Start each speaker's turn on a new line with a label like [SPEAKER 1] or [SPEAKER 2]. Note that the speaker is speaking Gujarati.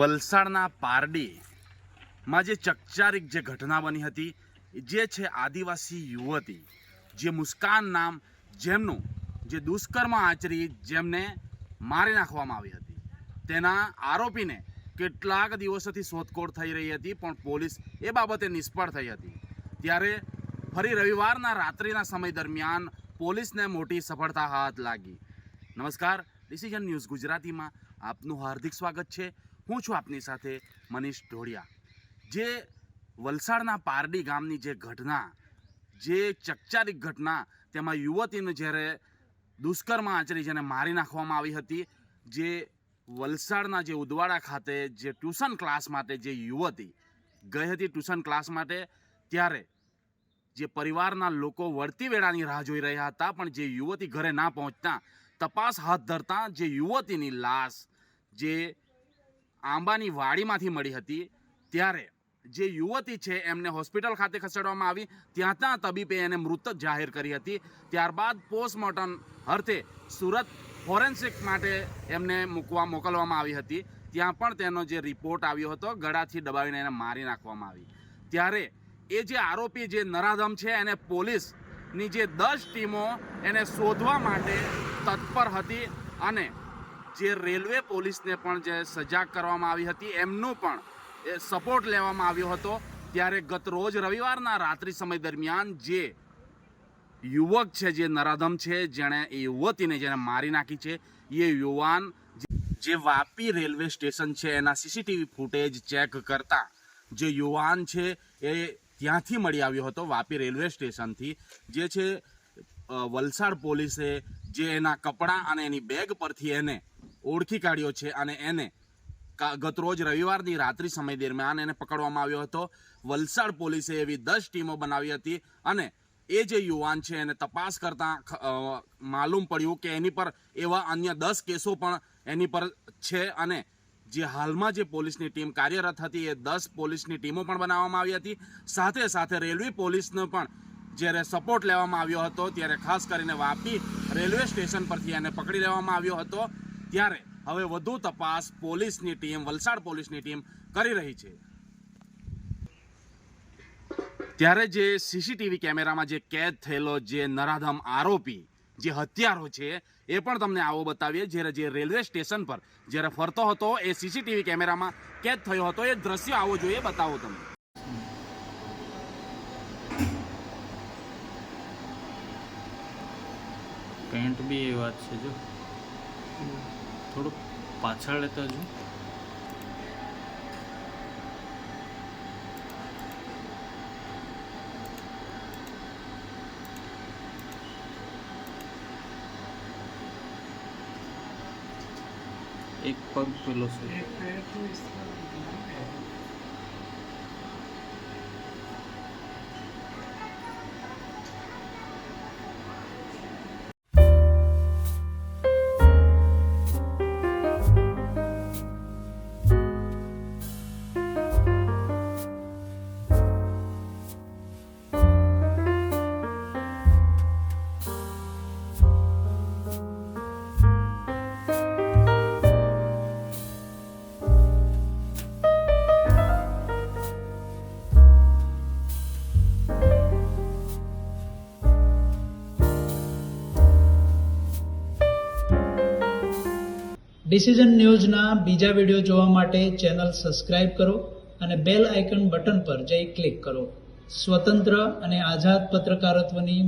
[SPEAKER 1] વલસાડના પારડીમાં જે ચકચારિક જે ઘટના બની હતી, જે છે આદિવાસી યુવતી, જે મુસ્કાન નામ જેમનું, જે દુષ્કર્મ આચરી જેમને મારી નાખવામાં આવી હતી. તેના આરોપીને કેટલાક દિવસોથી શોધખોળ થઈ રહી હતી, પણ પોલીસ એ બાબતે નિષ્ફળ થઈ હતી. ત્યારે ફરી રવિવારના રાત્રિના સમય દરમિયાન પોલીસને મોટી સફળતા હાથ લાગી. નમસ્કાર, ડિસિઝન ન્યૂઝ ગુજરાતીમાં. આપનું હાર્દિક સ્વાગત છે. હું છું આપની સાથે મનીષ ઢોળિયા. જે વલસાડના પારડી ગામની જે ઘટના, જે ચકચારિક ઘટના તેમાં યુવતીને જ્યારે દુષ્કર્મ આચરી જેને મારી નાખવામાં આવી હતી, જે વલસાડના જે ઉદવાડા ખાતે જે ટ્યુશન ક્લાસ માટે જે યુવતી ગઈ હતી ટ્યુશન ક્લાસ માટે, ત્યારે જે પરિવારના લોકો વળતી વેળાની રાહ જોઈ રહ્યા હતા, પણ જે યુવતી ઘરે ના પહોંચતા, તપાસ હાથ ધરતા જે યુવતીની લાશ જે આંબાની વાડીમાંથી મળી હતી, ત્યારે જે યુવતી છે એમને હોસ્પિટલ ખાતે ખસેડવામાં આવી, ત્યાં ત્યાં તબીબે એને મૃત જાહેર કરી હતી. ત્યારબાદ પોસ્ટમોર્ટમ અર્થે સુરત ફોરેન્સિક માટે એમને મૂકવા મોકલવામાં આવી હતી. ત્યાં પણ તેનો જે રિપોર્ટ આવ્યો હતો, ગળાથી દબાવીને એને મારી નાખવામાં આવી. ત્યારે એ જે આરોપી જે નરાધમ છે, એને પોલીસની જે દસ ટીમો એને શોધવા માટે તત્પર હતી અને જે રેલવે પોલીસને પણ જે સજાગ કરવામાં આવી હતી, એમનું પણ એ સપોર્ટ લેવામાં આવ્યો હતો. ત્યારે ગત રોજ રવિવારના રાત્રિ સમય દરમિયાન જે યુવક છે, જે નરાધમ છે, જેણે એ યુવતીને જેને મારી નાખી છે, એ યુવાન જે વાપી રેલવે સ્ટેશન છે, એના સીસીટીવી ફૂટેજ ચેક કરતા જે યુવાન છે, એ ત્યાંથી મળી આવ્યો હતો, વાપી રેલવે સ્ટેશનથી. જે છે વલસાડ પોલીસે જે એના કપડાં અને એની બેગ પરથી એને ઓળખી કાઢ્યો છે અને એને ગતરોજ રવિવારની રાત્રિ સમય દરમિયાન એને પકડવામાં આવ્યો હતો. વલસાડ પોલીસે એવી દસ ટીમો બનાવી હતી અને એ જે યુવાન છે એને તપાસ કરતાં માલુમ પડ્યું કે એની પર એવા અન્ય દસ કેસો પણ એની પર છે અને જે હાલમાં જે પોલીસની ટીમ કાર્યરત હતી એ દસ પોલીસની ટીમો પણ બનાવવામાં આવી હતી. સાથે સાથે રેલવે પોલીસનો પણ જ્યારે સપોર્ટ લેવામાં આવ્યો હતો ત્યારે ખાસ કરીને વાપી રેલવે સ્ટેશન પરથી એને પકડી લેવામાં આવ્યો હતો. ત્યારે હવે વધુ તપાસ પોલીસની ટીમ વલસાડ પોલીસની ટીમ કરી રહી છે. ત્યારે જે સીસીટીવી કેમેરામાં જે કેદ થયેલો જે નરાધમ આરોપી જે હત્યારો છે એ પણ તમને આવો બતાવીએ. જ્યારે જે રેલવે સ્ટેશન પર જ્યારે ફરતો હતો એ સીસીટીવી કેમેરામાં કેદ થયો હતો. એ દ્રશ્ય આવો જોઈએ બતાવો તમે
[SPEAKER 2] પેન્ટ બી એ વાત છે જો. થોડુંક પાછળ લેતા જો એક પગ પેલો છે.
[SPEAKER 3] ડિસિઝન ન્યૂઝના બીજા વીડિયો જોવા માટે ચેનલ સબસ્ક્રાઇબ કરો અને બેલ આઇકન બટન પર જઈ ક્લિક કરો. સ્વતંત્ર અને આઝાદ પત્રકારત્વની